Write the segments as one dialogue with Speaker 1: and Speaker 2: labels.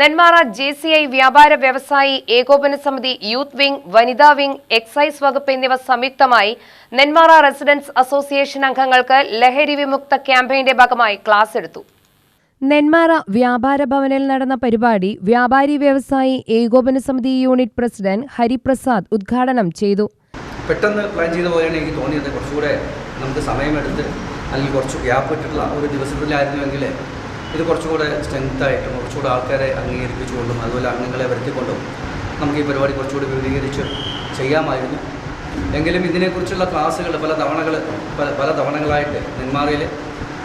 Speaker 1: Nenmara J C I വ്യാപാര വ്യവസായി ഏകോപന സമിതി യൂത്ത് വിംഗ് വനിതാ വിംഗ് എക്സൈസ് വകുപ്പ് എന്നിവ സംയുക്തമായി നെന്മാറ റെസിഡൻസ് അസോസിയേഷൻ അംഗങ്ങൾക്ക് ലഹരി വിമുക്ത ക്യാമ്പയിന്റെ ഭാഗമായി ക്ലാസ് എടുത്തു. നെന്മാറ വ്യാപാര ഭവനിൽ നടന്ന പരിപാടി വ്യാപാരി വ്യവസായി ഏകോപന സമിതി യൂണിറ്റ് പ്രസിഡന്റ് ഹരിപ്രസാദ് ഉദ്ഘാടനം ചെയ്തു.
Speaker 2: പെട്ടെന്ന് പ്ലാൻ ചെയ്ത പോലെയാണ് എനിക്ക് തോന്നിയത്. കുറച്ചുകൂടെ നമുക്ക് സമയമെടുത്ത് അല്ലെങ്കിൽ കുറച്ച് ഗ്യാപ്പ് ഇട്ടിട്ടുള്ള ഒരു ദിവസത്തിലായിരുന്നുവെങ്കിൽ ഇത് കുറച്ചുകൂടെ സ്ട്രെങ്ത്തായിട്ടും കുറച്ചുകൂടെ ആൾക്കാരെ അംഗീകരിപ്പിച്ചുകൊണ്ടും അതുപോലെ അംഗങ്ങളെ വരുത്തിക്കൊണ്ടും നമുക്ക് ഈ പരിപാടി കുറച്ചുകൂടി വിപുലീകരിച്ച് ചെയ്യാമായിരുന്നു. എങ്കിലും ഇതിനെക്കുറിച്ചുള്ള ക്ലാസ്സുകൾ പല തവണകൾ പല പല തവണകളായിട്ട് നെന്മാറയിൽ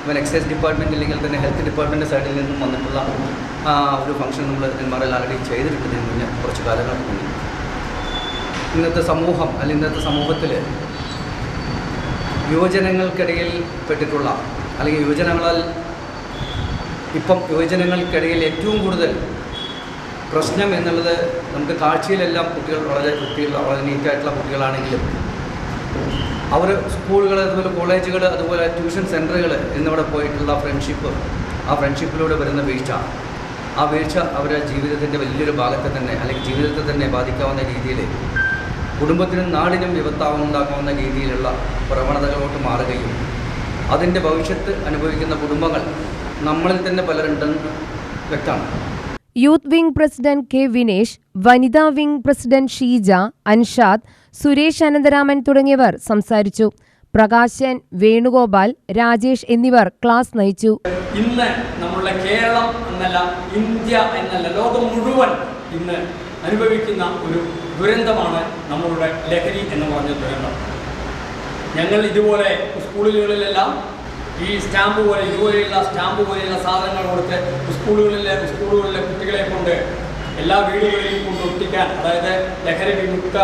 Speaker 2: ഇവൻ എക്സൈസ് ഡിപ്പാർട്ട്മെന്റ് അല്ലെങ്കിൽ തന്നെ ഹെൽത്ത് ഡിപ്പാർട്ട്മെന്റ് സൈഡിൽ നിന്നും വന്നിട്ടുള്ള ആ, ഒരു ഫംഗ്ഷൻ നമ്മൾ നെന്മാറയിൽ ആൾറെഡി ചെയ്തിട്ടുണ്ട് മുന്നേ കുറച്ച് കാലങ്ങൾക്ക് മുന്നേ. ഇന്നത്തെ സമൂഹം അല്ലെങ്കിൽ ഇന്നത്തെ സമൂഹത്തിൽ യുവജനങ്ങൾക്കിടയിൽ പെട്ടിട്ടുള്ള അല്ലെങ്കിൽ യുവജനങ്ങളാൽ ഇപ്പം യുവജനങ്ങൾക്കിടയിൽ ഏറ്റവും കൂടുതൽ പ്രശ്നം എന്നുള്ളത് നമുക്ക് കാഴ്ചയിലെല്ലാം കുട്ടികൾ വളരെ കുട്ടികൾ വളരെ നീറ്റായിട്ടുള്ള കുട്ടികളാണെങ്കിലും അവർ സ്കൂളുകൾ അതുപോലെ കോളേജുകൾ അതുപോലെ ട്യൂഷൻ സെന്ററുകൾ എന്നിവിടെ പോയിട്ടുള്ള ഫ്രണ്ട്ഷിപ്പ് ആ ഫ്രണ്ട്ഷിപ്പിലൂടെ വരുന്ന വീഴ്ച ആ വീഴ്ച അവരുടെ ജീവിതത്തിന്റെ വലിയൊരു ഭാഗത്തെ തന്നെ അല്ലെങ്കിൽ ജീവിതത്തെ തന്നെ ബാധിക്കാവുന്ന രീതിയിൽ കുടുംബത്തിനും നാടിനും വിപത്താവുണ്ടാക്കാവുന്ന രീതിയിലുള്ള പ്രവണതകളോട്ട് മാറുകയും അതിന്റെ ഭവിഷ്യത്ത് അനുഭവിക്കുന്ന കുടുംബങ്ങൾ നമ്മളിൽ തന്നെ പലരുണ്ടെന്ന് വ്യക്തമാണ്.
Speaker 1: Youth wing president K Vinesh വനിതാ വിംഗ് പ്രസിഡന്റ് ഷീജ അൻഷാദ് സുരേഷ് അനന്തരാമൻ തുടങ്ങിയവർ സംസാരിച്ചു. പ്രകാശൻ വേണുഗോപാൽ രാജേഷ് എന്നിവർ ക്ലാസ് നയിച്ചു.
Speaker 3: ഇന്ന് നമ്മളുടെ കേരളം എന്നല്ല ഇന്ത്യ എന്നല്ല ലോകം മുഴുവൻ ഇന്ന് അനുഭവിക്കുന്ന ഒരു ദുരന്തമാണ് നമ്മളുടെ ലഹരി എന്ന് പറഞ്ഞ ദുരന്തം. ഞങ്ങൾ ഇതുപോലെ സ്കൂളുകളിലെല്ലാം ഈ സ്റ്റാമ്പ് പോലെ ഇതുപോലെയുള്ള സ്റ്റാമ്പ് പോലെയുള്ള സാധനങ്ങൾ കൊടുത്ത് സ്കൂളുകളിലെ സ്കൂളുകളിലെ കുട്ടികളെ കൊണ്ട് എല്ലാ വീടുകളിലും കൊണ്ട് ഒട്ടിക്കാൻ അതായത് ലഹരി വിമുക്ത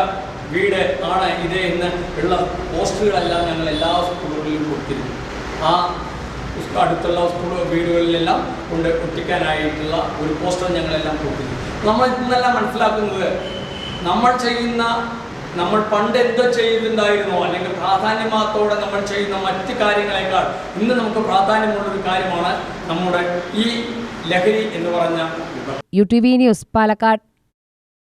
Speaker 3: വീട് ആണ് ഇത് എന്ന് ഉള്ള പോസ്റ്ററുകളെല്ലാം ഞങ്ങൾ എല്ലാ സ്കൂളുകളിലും കൊടുത്തിരുന്നു. ആ അടുത്തുള്ള സ്കൂൾ വീടുകളിലെല്ലാം കൊണ്ട് ഒട്ടിക്കാനായിട്ടുള്ള ഒരു പോസ്റ്റർ ഞങ്ങളെല്ലാം കൊടുത്തിരുന്നു. നമ്മൾ ഇന്നെല്ലാം മനസ്സിലാക്കുന്നത് നമ്മൾ ചെയ്യുന്ന നമ്മൾ പണ്ട് എന്തോ ചെയ്യുന്നുണ്ടായിരുന്നോ അല്ലെങ്കിൽ പ്രാധാന്യമാത്തോടെ നമ്മൾ ചെയ്യുന്ന മറ്റ് കാര്യങ്ങളെക്കാൾ ഇന്ന് നമുക്ക് പ്രാധാന്യമുള്ളൊരു കാര്യമാണ് നമ്മുടെ ഈ ലഹരി എന്ന് പറഞ്ഞ
Speaker 1: U T V news Palakkad.